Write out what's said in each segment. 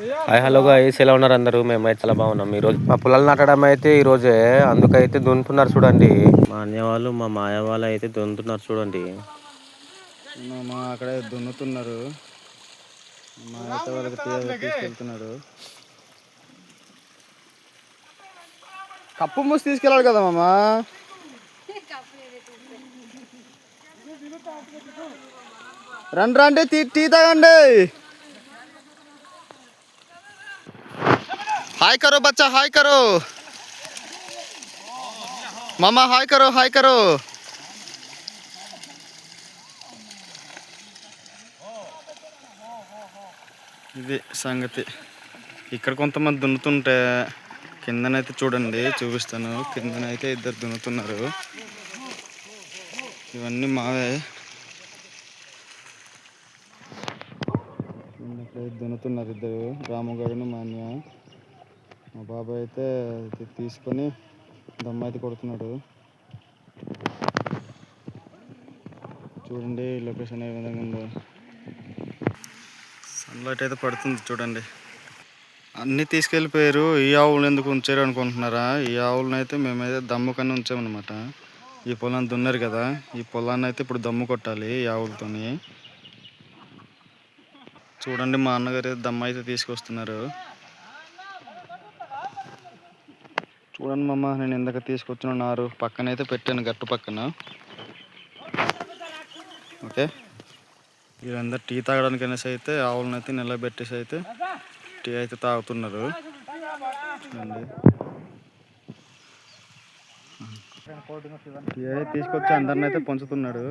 Hi hello guys ఎలా ఉన్నారు అందరూ? మేమైతే చాలా బాగున్నాం. ఈరోజు మా పొలాలు నాటడం అయితే ఈరోజే అందుకైతే దున్నుతున్నారు చూడండి. మా అన్నయ్య వాళ్ళు మా మాయ వాళ్ళు అయితే దున్నుతున్నారు చూడండి. మా అక్కడ దున్నుతున్నారు. మా అయితే వాళ్ళకి తీసుకెళ్తున్నారు. కప్పు మూసి తీసుకెళ్ళాలి కదా మామ? రండి రండి. టీ తాగండి. హాయ్ కరో బచ్చా హాయ్ కరో మామా హాయ్ కరో హాయ్ కరో ఇది సంగతి. ఇక్కడ కొంతమంది దున్నుతుంటే కిందనైతే చూడండి చూపిస్తాను. కిందనైతే ఇద్దరు దున్నుతున్నారు. ఇవన్నీ మావే. దున్నుతున్నారు ఇద్దరు. రాము మాన్య. మా బాబాయ్ అయితే తీసుకొని దమ్మ అయితే కొడుతున్నాడు. చూడండి లొకేషన్ ఏ విధంగా ఉందో. సన్లైట్ అయితే పడుతుంది చూడండి. అన్నీ తీసుకెళ్ళిపోయారు. ఈ ఆవులను ఎందుకు ఉంచారు అనుకుంటున్నారా? ఈ ఆవులను అయితే మేమైతే దమ్ము కన్నా ఉంచామన్నమాట. ఈ పొలాన్ని దున్నారు కదా. ఈ పొలాన్ని అయితే ఇప్పుడు దమ్ము కొట్టాలి ఈ ఆవులతోని. చూడండి మా అన్నగారు దమ్ము అయితే తీసుకొస్తున్నారు. చూడండి మమ్మ నేను ఇందాక తీసుకొచ్చిన నారు. పక్కన అయితే పెట్టాను గట్టు పక్కన. ఓకే. వీళ్ళందరూ టీ తాగడానికి అనేసి అయితే ఆవులను అయితే నిలబెట్టేసి అయితే టీ అయితే తాగుతున్నారు. టీ అయితే తీసుకొచ్చి అందరిని అయితే పంచుతున్నాడు.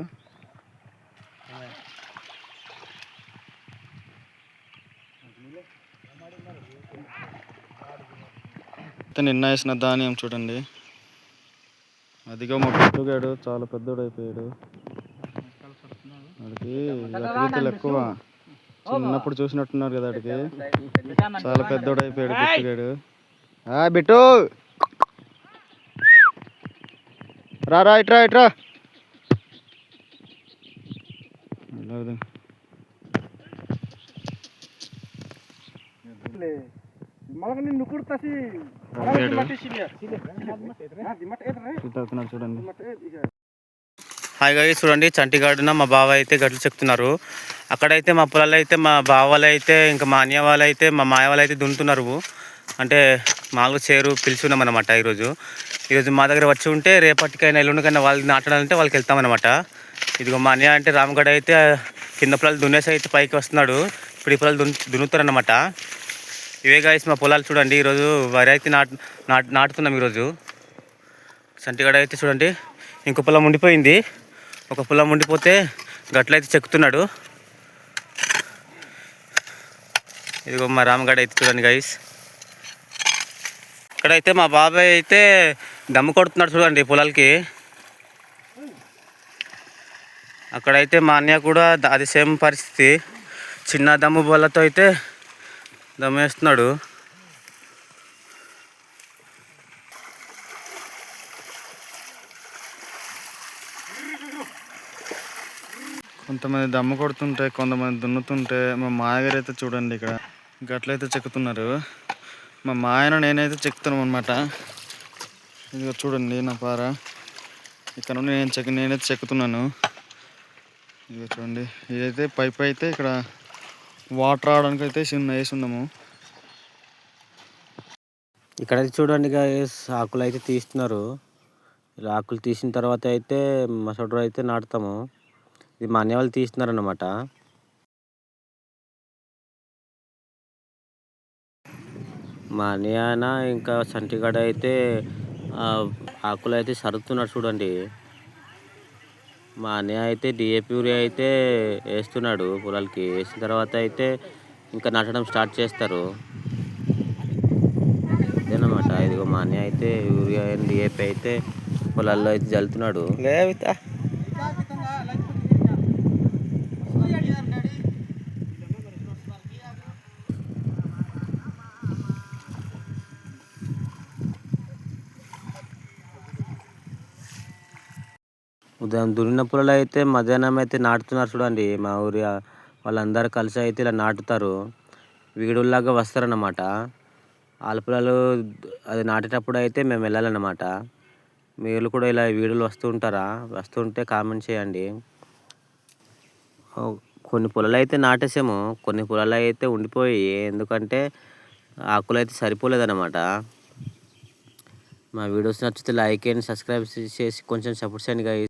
అయితే నిన్న వేసిన ధాన్యం చూడండి. అదిగో మా పెద్దగాడు చాలా పెద్దోడు అయిపోయాడు వాడికి అతిథులు ఎక్కువ. చిన్నప్పుడు చూసినట్టున్నారు కదా వాడికి చాలా పెద్దోడు అయిపోయాడు బిట్టుగాడు ఆ బిట్టు! రా రా ఇట్రా ఇట్రా మళ్ళీ నిన్ను ఇటు చూడండి హాయ్గా చూడండి చంటిగాడున మా బావ అయితే గట్లు చెప్తున్నారు అక్కడైతే మా పొలాలు అయితే మా బావ వాళ్ళు అయితే ఇంకా మా అన్య వాళ్ళు అయితే మా మాయ వాళ్ళు అయితే దున్నుతున్నారు. అంటే మాకు చేరు పిలుచున్నాం అనమాట ఈరోజు. ఈరోజు మా దగ్గర వచ్చి ఉంటే రేపటికైనా ఎల్లుండికైనా వాళ్ళు నాటడాలంటే వాళ్ళకి వెళ్తామన్నమాట. ఇదిగో మా అన్నయ్య అంటే రామగడ అయితే కింద పొలాలు దున్నేసి అయితే పైకి వస్తున్నాడు. ఇప్పుడు ఈ పొలాలు దున్ దున్నుతారన్నమాట. ఇవే గాయస్ మా పొలాలు చూడండి. ఈరోజు వరి అయితే నాటు నాటు నాటుతున్నాం ఈరోజు. సంటిగడ అయితే చూడండి. ఇంకో పొలం ఉండిపోయింది. ఒక పొలం ఉండిపోతే గట్లయితే చెక్కుతున్నాడు. ఇదిగో మా రామగడ అయితే చూడండి గైస్ ఇక్కడైతే మా బాబాయ్ అయితే దమ్ము కొడుతున్నాడు చూడండి పొలాలకి. అక్కడైతే మా అన్నయ్య కూడా అది సేమ్ పరిస్థితి. చిన్న దమ్ము బోళ్ళతో అయితే దమ్మేస్తున్నాడు. కొంతమంది దమ్ము కొడుతుంటే కొంతమంది దున్నుతుంటే మా మాయగారు అయితే చూడండి ఇక్కడ. గట్లయితే చెక్కుతున్నారు. మా మాయన నేనైతే చెక్కుతున్నాం అనమాట ఇదిగో చూడండి నా పార. ఇక్కడ నుండి నేను చెక్ నేనైతే చెక్కుతున్నాను. ఇదిగో చూడండి. ఇదైతే పైప్ అయితే ఇక్కడ వాటర్ రావడానికి అయితే చిన్న వేసి ఉన్నాము ఇక్కడ చూడండి ఆకులు అయితే తీస్తున్నారు. ఇలా ఆకులు తీసిన తర్వాత అయితే మసడు అయితే నాటుతాము. ఇది మా అన్నయ్య వాళ్ళు తీస్తున్నారు అన్నమాట మా అన్నయ్య ఇంకా సంటిగడ అయితే ఆకులు అయితే సరుతున్నారు చూడండి. మా అన్నయ్య అయితే డిఏపి యూరియా అయితే వేస్తున్నాడు పొలాలకి. వేసిన తర్వాత అయితే ఇంకా నాటడం స్టార్ట్ చేస్తారు. ఇదేనమాట. ఇదిగో మా అన్నయ్య అయితే యూరియా అండ్ డిఏపి అయితే పొలాల్లో అయితే జల్లుతున్నాడు. ఉదయం దున్నిన పొలాలు అయితే మధ్యాహ్నం అయితే నాటుతున్నారు చూడండి. మా ఊరి వాళ్ళందరూ కలిసి అయితే ఇలా నాటుతారు. వీడుల్లాగా వస్తారన్నమాట. వాళ్ళ పొలాలు అది నాటేటప్పుడు అయితే మేము వెళ్ళాలన్నమాట. మీరు కూడా ఇలా వీడియోలు వస్తూ ఉంటారా? వస్తుంటే కామెంట్ చేయండి. కొన్ని పొలాలు అయితే నాటేసాము. కొన్ని పొలాలు అయితే ఉండిపోయి ఎందుకంటే ఆకులు అయితే సరిపోలేదన్నమాట. మా వీడియోస్ నచ్చితే లైక్ అండ్ సబ్స్క్రైబ్ చేసి కొంచెం సపోర్ట్ చేయండి